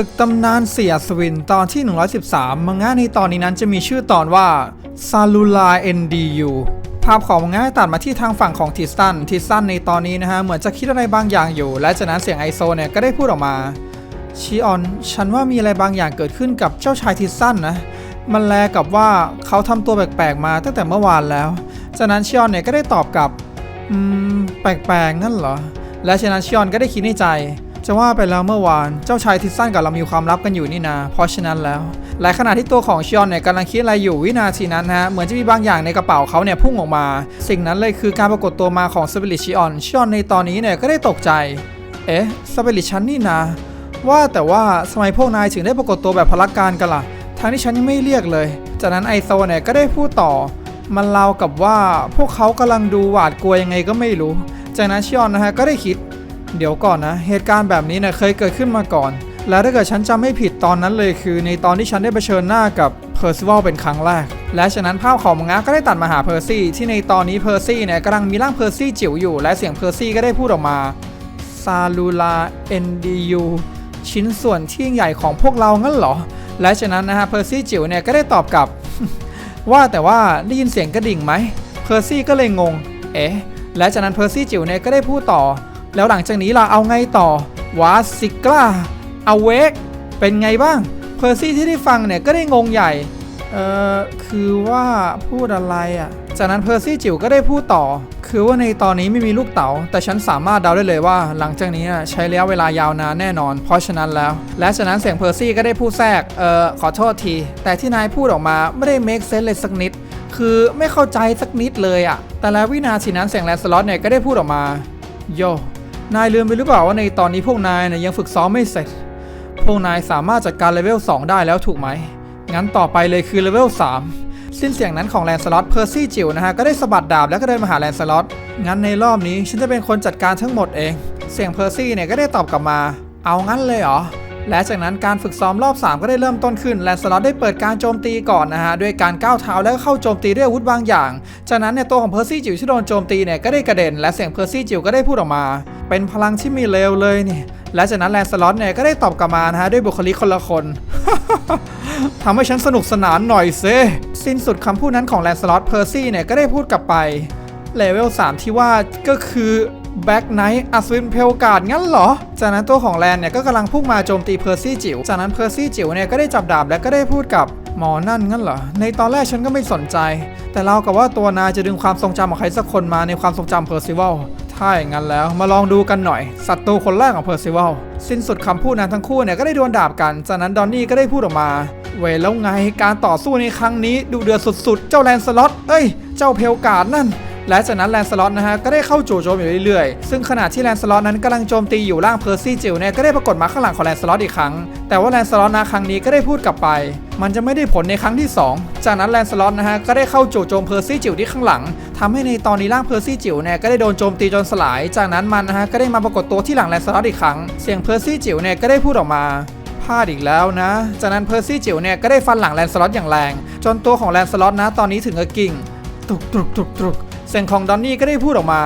ศึกตำนานเสียสวินตอนที่ 113 มังงะในตอนนี้นั้นจะมีชื่อตอนว่าซาลูลา NDU ภาพของมังงะตัดมาที่ทางฝั่งของทิสตัน ทิสตันในตอนนี้นะฮะ เหมือนจะคิดอะไรบางอย่างอยู่ และจากนั้นเสียงไอโซเนี่ยก็ได้พูดออกมาชิออน ฉันว่ามีอะไรบางอย่างเกิดขึ้นกับเจ้าชายทิสตันนะ มันแลกับว่าเขาทำตัวแปลกๆมาตั้งแต่เมื่อวานแล้ว จากนั้นชิออนเนี่ยก็ได้ตอบกลับ อืม แปลกๆงั้นเหรอ และฉะนั้นชิออนก็ได้คิดในใจ จะว่าไปแล้วเมื่อวาน เจ้าชายทิสซันกับเรามีความลับกันอยู่นี่นาเพราะฉะนั้นแล้วและขณะที่ตัวของชิออนเนี่ยกำลังคิดอะไรอยู่วินาทีนั้นฮะเหมือนจะมีบางอย่างในกระเป๋าเขาเนี่ยพุ่งออกมา สิ่งนั้นเลยคือการปรากฏตัวมาของสเปริตชิออนชิออนในตอนนี้เนี่ยก็ได้ตกใจ เอ๊ะสเปริตฉันนี่นาว่าแต่ว่าสมัยพวกนายถึงได้ปรากฏตัวแบบพลักการกันล่ะทั้งที่ฉันยังไม่เรียกเลย จากนั้นไอโซเนี่ยก็ได้พูดต่อ มันเล่ากับว่าพวกเขากำลังดูหวาดกลัวยังไงก็ไม่รู้ จากนั้นชิออนนะฮะก็ได้คิด เดี๋ยวก่อนนะ เหตุการณ์แบบนี้เนี่ยเคยเกิดขึ้นมาก่อน และถ้าเกิดฉันจำไม่ผิดตอนนั้นเลยคือ ในตอนที่ฉันได้เผชิญหน้ากับเพอร์ซิวัลเป็นครั้งแรก และฉะนั้นภาพของมังงะก็ได้ตัดมาหาเพอร์ซี่ที่ในตอนนี้เพอร์ซี่เนี่ยกำลังมีร่างเพอร์ซี่จิ๋วอยู่ และเสียงเพอร์ซี่ก็ได้พูดออกมาซาลูลา NDU ชิ้นส่วนที่ยิ่งใหญ่ของพวกเรางั้นเหรอ และฉะนั้นนะฮะเพอร์ซี่จิ๋วเนี่ยก็ได้ตอบกลับ ว่าแต่ว่าได้ยินเสียงกระดิ่งไหมเพอร์ซี่ก็เลยงง เอ๊ะ และจากนั้นเพอร์ซี่จิ๋วเนี่ยก็ได้พูดต่อ แล้วหลังจากนี้ล่ะเอาไงต่อวาซิกล้าอเวกเป็นไงบ้าง เพอร์ซี่ที่ได้ฟังเนี่ยก็ได้งงใหญ่ เอ่อคือว่าพูดอะไรอะ จากนั้นเพอร์ซี่จิ๋วก็ได้พูดต่อ คือว่าในตอนนี้ไม่มีลูกเต๋า แต่ฉันสามารถเดาได้เลยว่า หลังจากนี้ใช้ระยะเวลายาวนานแน่นอน เพราะฉะนั้นแล้ว และจากนั้นเสียงเพอร์ซี่ก็ได้พูดแทรก เอ่อขอโทษที แต่ที่นายพูดออกมาไม่ได้เมคเซนเลยสักนิด คือไม่เข้าใจสักนิดเลยอะแต่แล้ววินาทีนั้นเสียงแลนสล็อตเนี่ยก็ได้พูดออกมา โย นายลืมไปหรือเปล่าว่าในตอนนี้พวกนายนี่ยยังฝึกซ้อมไม่เสร็จ พวกนายสามารถจัดการเลเวล 2 ได้แล้วถูกไหม งั้นต่อไปเลยคือเลเวล 3 สิ้นเสียงนั้นของแลนสล็อตเพอร์ซี่จิ๋วนะฮะ ก็ได้สะบัดดาบแล้วก็เดินมาหาแลนสล็อต งั้นในรอบนี้ฉันจะเป็นคนจัดการทั้งหมดเอง เสียงเพอร์ซี่เนี่ยก็ได้ตอบกลับมา เอางั้นเลยเหรอ และจากนั้นการฝึกซ้อมรอบ 3 ก็ได้เริ่มต้นขึ้น แลนสล็อตได้เปิดการโจมตีก่อนนะฮะ ด้วยการก้าวเท้าแล้วก็เข้าโจมตีด้วยอาวุธบางอย่าง จากนั้นเนี่ยตัวของเพอร์ซี่จิ๋วที่โดนโจมตีเนี่ยก็ได้กระเด็น และเสียงเพอร์ซี่จิ๋วก็ได้พูดออกมา เป็นพลังที่มีเลวเลยนี่และจากนั้นแลนสล็อตเนี่ยก็ได้ตอบกลับมานะฮะด้วยบุคลิกคนละคนทำให้ฉันสนุกสนานหน่อยเซสิ้นสุดคำพูดนั้นของแลนสล็อตเพอร์ซี่เนี่ยก็ได้พูดกลับไปเลเวล3ที่ว่าก็คือแบ็กไนท์อัศวินเพลการ์ดงั้นเหรอ จากนั้นตัวของแลนเนี่ยก็กำลังพุ่งมาโจมตีเพอร์ซี่จิ๋ว จากนั้นเพอร์ซี่จิ๋วเนี่ยก็ได้จับดาบและก็ได้พูดกับหมอนั่นงั้นเหรอ ในตอนแรกฉันก็ไม่สนใจ แต่เรากับว่าตัวนายจะดึงความทรงจำของใครสักคนมาในความทรงจำเพอร์ซิวัล ถ้าอย่างนั้นแล้วมาลองดูกันหน่อยศัตรูคนแรกของเพอร์ซิวัลสิ้นสุดคำพูดนั้นทั้งคู่เนี่ยก็ได้ดวลดาบกัน จากนั้นดอนนี่ก็ได้พูดออกมา เวแล้วไงการต่อสู้ในครั้งนี้ดูเดือดสุดๆ เจ้าแลนสล็อตเอ้ย เจ้าเพลการ์ดนั่น และจากนั้นแลนสล็อตนะฮะก็ได้เข้าจู่โจมอยู่เรื่อยๆ ซึ่งขณะที่แลนสล็อตนั้นกำลังโจมตีอยู่ร่างเพอร์ซี่จิวเนี่ยก็ได้ปรากฏมาข้างหลังของแลนสล็อตอีกครั้ง แต่ว่าแลนสล็อตนะครั้งนี้ก็ได้พูดกลับไป มันจะไม่ได้ผลในครั้งที่ 2 จากนั้นแลนสล็อตนะฮะก็ได้เข้าจู่โจมเพอร์ซี่จิวที่ข้างหลังทำให้ในตอนนี้ร่างเพอร์ซี่จิวเนี่ยก็ได้โดนโจมตีจนสลาย จากนั้นมันนะฮะก็ได้มาปรากฏตัวที่หลังแลนสล็อตอีกครั้ง เสียงเพอร์ซี่จิวเนี่ยก็ได้พูดออกมาพลาดอีกแล้วนะ จากนั้นเพอร์ซี่จิ๋วเนี่ยก็ได้ฟันหลังแลนสล็อตอย่างแรง จนตัวของแลนสล็อตนะตอนนี้ถึงกับกิ่ง ตุกตุกตุกตุก เสียงของดอนนี่ก็ได้พูดออกมา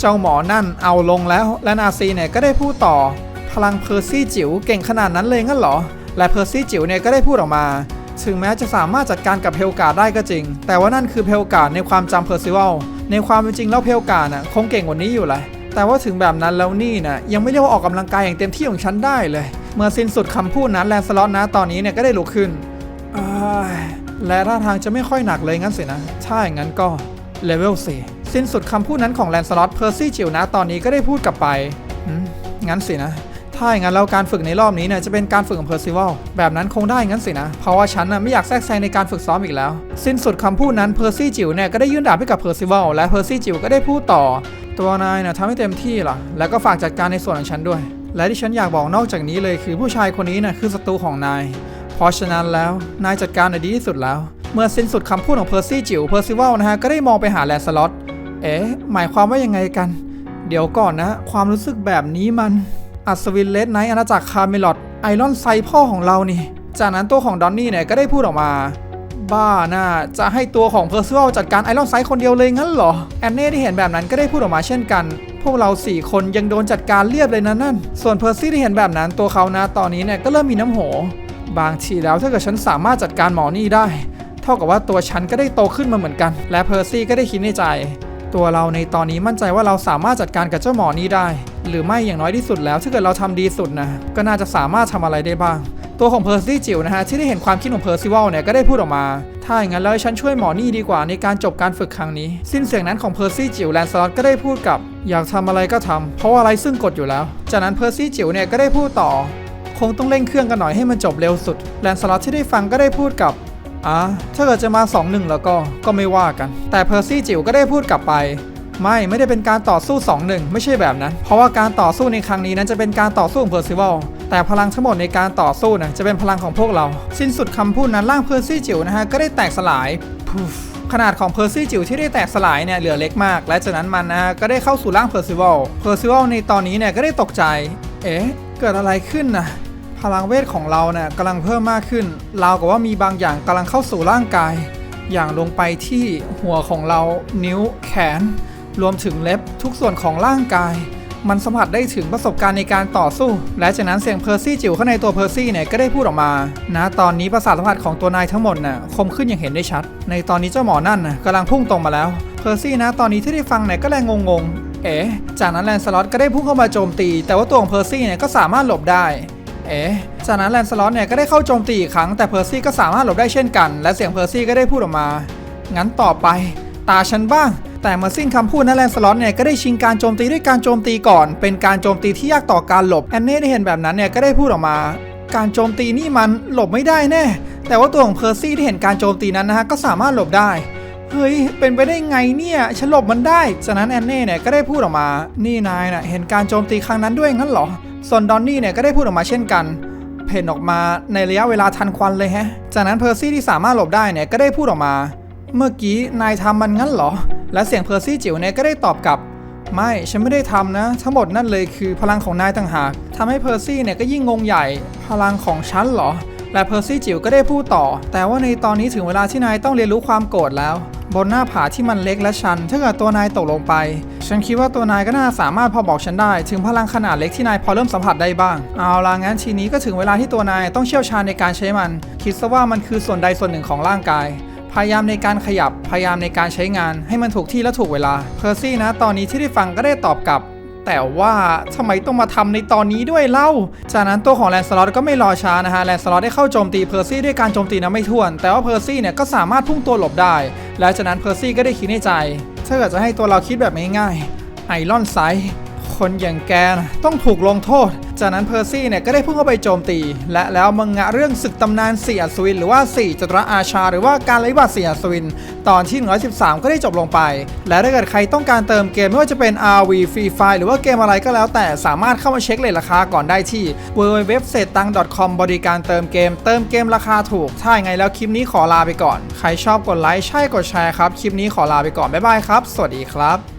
เจ้าหมอนั่นเอาลงแล้วและนาซีเนี่ยก็ได้พูดต่อ พลังเพอร์ซี่จิ๋วเก่งขนาดนั้นเลยงั้นเหรอ และเพอร์ซี่จิ๋วเนี่ยก็ได้พูดออกมา ถึงแม้จะสามารถจัดการกับเพลกาได้ก็จริง แต่ว่านั่นคือเพลกาในความจำเพอร์ซิวัลในความเป็นจริงแล้วเพลกาน่ะคงเก่งกว่านี้อยู่แหละแต่ว่าถึงแบบนั้นแล้วนี่นะยังไม่เรียกว่าออกกำลังกายอย่างเต็มที่ของฉันได้เลย เมื่อสิ้นสุดคำพูดนั้นแลนสล็อตนะตอนนี้เนี่ยก็ได้ลุกขึ้นและท่าทางจะไม่ค่อยหนักเลยงั้นสินะถ้าอย่างนั้นก็ เลเวล4สิ้นสุดคำพูดนั้นของแลนสล็อตเพอร์ซี่จิวนะตอนนี้ก็ได้พูดกลับไปงั้นสินะ ถ้าอย่างนั้นแล้วการฝึกในรอบนี้เนี่ยจะเป็นการฝึกของเพอร์ซิวัลแบบนั้นคงได้งั้นสินะ เพราะว่าฉันน่ะไม่อยากแทรกแซงในการฝึกซ้อมอีกแล้ว สิ้นสุดคำพูดนั้นเพอร์ซี่จิ๋วเนี่ยก็ได้ยื่นดาบให้กับเพอร์ซิวัลและเพอร์ซี่จิ๋วก็ได้พูดต่อ ตัวนายน่ะทำให้เต็มที่ล่ะ แล้วก็ฝากจัดการในส่วนของฉันด้วย และที่ฉันอยากบอกนอกจากนี้เลยคือผู้ชายคนนี้น่ะคือศัตรูของนายเพราะฉะนั้นแล้วนายจัดการได้ดีที่สุดแล้ว เมื่อสิ้นสุดคำพูดของเพอร์ซี่จิ๋วเพอร์ซิวัลนะฮะก็ได้มองไปหาแลนสล็อตเอ๊ะหมายความว่ายังไงกัน เดี๋ยวก่อนนะ ความรู้สึกแบบนี้มันอัศวินเลดไนท์อาณาจักรคาร์เมลอดไอรอนไซพ่อของเรานี่ จากนั้นตัวของดอนนี่เนี่ยก็ได้พูดออกมา บ้าน่าจะให้ตัวของเพอร์ซิวัลจัดการไอรอนไซด์คนเดียวเลยงั้นเหรอ แอนเน่ที่เห็นแบบนั้นก็ได้พูดออกมาเช่นกันพวกเราสี่คนยังโดนจัดการเรียบเลยนะนั่น ส่วนเพอร์ซี่ที่เห็นแบบนั้นตัวเขานะตอนนี้เนี่ยก็เริ่มมีน้ำโห บางทีแล้วถ้าเกิดฉันสามารถจัดการหมอนี่ได้ เท่ากับว่าตัวฉันก็ได้โตขึ้นมาเหมือนกัน และเพอร์ซี่ก็ได้คิดในใจ ตัวเราในตอนนี้มั่นใจว่าเราสามารถจัดการกับเจ้าหมอนี้ได้ หรือไม่อย่างน้อยที่สุดแล้วถ้าเกิดเราทำดีสุดนะก็น่าจะสามารถทำอะไรได้บ้าง ตัวของเพอร์ซี่จิ๋วนะฮะที่ได้เห็นความคิดของเพอร์ซิวัลเนี่ยก็ได้พูดออกมา ถ้าอย่างนั้นแล้วฉันช่วยหมอนี่ดีกว่าในการจบการฝึกครั้งนี้ สิ้นเสียงนั้นของเพอร์ซี่จิ๋วแลนสลอตก็ได้พูดกับ อยากทำอะไรก็ทำเพราะอะไรซึ่งกฎอยู่แล้ว จากนั้นเพอร์ซี่จิ๋วเนี่ยก็ได้พูดต่อ คงต้องเร่งเครื่องกันหน่อยให้มันจบเร็วสุดแลนสลอตที่ได้ฟังก็ได้พูดกับ อะถ้าเกิดจะมา 2-1 แล้วก็ก็ไม่ว่ากัน แต่เพอร์ซี่จิ๋วก็ได้พูดกลับไป ไม่ไม่ได้เป็นการต่อสู้ 2-1 ไม่ใช่แบบนั้น เพราะว่าการต่อสู้ในครั้งนี้นั้นจะเป็นการต่อสู้ของเพอร์ซิวัลแต่พลังทั้งหมดในการต่อสู้นะจะเป็นพลังของพวกเรา สิ้นสุดคำพูดนั้นร่างเพอร์ซี่จิ๋วนะฮะก็ได้แตกสลายพูฟขนาดของเพอร์ซี่จิ๋วที่ได้แตกสลายเนี่ยเหลือเล็กมาก และจากนั้นมันนะฮะก็ได้เข้าสู่ร่างเพอร์ซิวัลเพอร์ซิวัลในตอนนี้เนี่ยก็ได้ตกใจ เอ๊ะ เกิดอะไรขึ้นนะ พลังเวทของเราเนี่ยกำลังเพิ่มมากขึ้น เรากับว่ามีบางอย่างกำลังเข้าสู่ร่างกาย อย่างลงไปที่หัวของเรา นิ้ว แขน รวมถึงเล็บทุกส่วนของร่างกาย มันสัมผัสได้ถึงประสบการณ์ในการต่อสู้ และจากนั้นเสียงเพอร์ซี่จิ๋วข้างในตัวเพอร์ซี่เนี่ยก็ได้พูดออกมา นะ ตอนนี้ประสาทสัมผัสของตัวนายทั้งหมดน่ะคมขึ้นอย่างเห็นได้ชัด ในตอนนี้เจ้าหมอนั่นน่ะกำลังพุ่งตรงมาแล้ว เพอร์ซี่นะ ตอนนี้ที่ได้ฟังเนี่ยก็แรงงงๆ เอ๋จากนั้นแลนสล็อตก็ได้พุ่งเข้ามาโจมตี แต่ว่าตัวของเพอร์ซี่เนี่ยก็สามารถหลบได้ เอ๊ะ จากนั้นแลนสล็อตเนี่ยก็ได้เข้าโจมตีอีกครั้งแต่เพอร์ซี่ก็สามารถหลบได้เช่นกัน และเสียงเพอร์ซี่ก็ได้พูดออกมา งั้นต่อไป ตาฉันบ้าง แต่เมื่อสิ้นคำพูดนั้นแลนสล็อตเนี่ยก็ได้ชิงการโจมตีด้วยการโจมตีก่อน เป็นการโจมตีที่ยากต่อการหลบแอนเน่ได้เห็นแบบนั้นเนี่ยก็ได้พูดออกมา การโจมตีนี่มันหลบไม่ได้แน่ แต่ว่าตัวของเพอร์ซี่ที่เห็นการโจมตีนั้นนะฮะก็สามารถหลบได้ เฮ้ย เป็นไปได้ไงเนี่ย ฉันหลบมันได้ จากนั้นแอนเน่เนี่ยก็ได้พูดออกมา นี่นายน่ะเห็นการโจมตีครั้งนั้นด้วยงั้นเหรอ ส่วนดอนนี่เนี่ยก็ได้พูดออกมาเช่นกัน เพ่นออกมาในระยะเวลาทันควันเลยแฮะ จากนั้นเพอร์ซี่ที่สามารถหลบได้เนี่ยก็ได้พูดออกมา เมื่อกี้นายทำมันงั้นเหรอ และเสียงเพอร์ซี่จิ๋วเนี่ยก็ได้ตอบกลับ ไม่ ฉันไม่ได้ทำนะ ทั้งหมดนั่นเลยคือพลังของนายต่างหากทำให้เพอร์ซี่เนี่ยก็ยิ่งงงใหญ่ พลังของฉันเหรอ และเพอร์ซี่จิ๋วก็ได้พูดต่อ แต่ว่าในตอนนี้ถึงเวลาที่นายต้องเรียนรู้ความโกรธแล้ว บนหน้าผาที่มันเล็กและชันถ้าเกิดตัวนายตกลงไป ฉันคิดว่าตัวนายก็น่าสามารถพอบอกฉันได้ ถึงพลังขนาดเล็กที่นายพอเริ่มสัมผัสได้บ้าง เอาละงั้นทีนี้ก็ถึงเวลาที่ตัวนายต้องเชี่ยวชาญในการใช้มัน คิดซะว่ามันคือส่วนใดส่วนหนึ่งของร่างกาย พยายามในการขยับ พยายามในการใช้งาน ให้มันถูกที่และถูกเวลา เพอร์ซี่นะ ตอนนี้ที่ได้ฟังก็ได้ตอบกลับ แต่ว่าทำไมต้องมาทำในตอนนี้ด้วยเล่า จากนั้นตัวของแลนสลอตก็ไม่รอช้านะฮะแลนสลอตได้เข้าโจมตีเพอร์ซี่ด้วยการโจมตีน้ำไม่ท่วน แต่ว่าเพอร์ซี่เนี่ยก็สามารถพุ่งตัวหลบได้ และจากนั้นเพอร์ซี่ก็ได้คิดในใจ ถ้าเกิดจะให้ตัวเราคิดแบบง่ายๆไอรอนไซด์ คนอย่างแกนะต้องถูกลงโทษ จากนั้นเพอร์ซี่เนี่ยก็ได้พุ่งเข้าไปโจมตี และแล้วมังงะเรื่องศึกตำนานเสียสวิน หรือว่า4จัตรอาชา หรือว่าการไล่บาดเสียสวิน ตอนที่ 113 ก็ได้จบลงไป และถ้าเกิดใครต้องการเติมเกมไม่ว่าจะเป็น RV Free Fire หรือว่าเกมอะไรก็แล้วแต่สามารถเข้ามาเช็คเลทราคาก่อนได้ที่ www s e t a n g com บริการเติมเกม เติมเกมราคาถูกถ้าอย่างไงแล้วคลิปนี้ขอลาไปก่อน ใครชอบกดไลค์ใช่กดแชร์ครับคลิปนี้ขอลาไปก่อนบ๊ายบายครับ สวัสดีครับ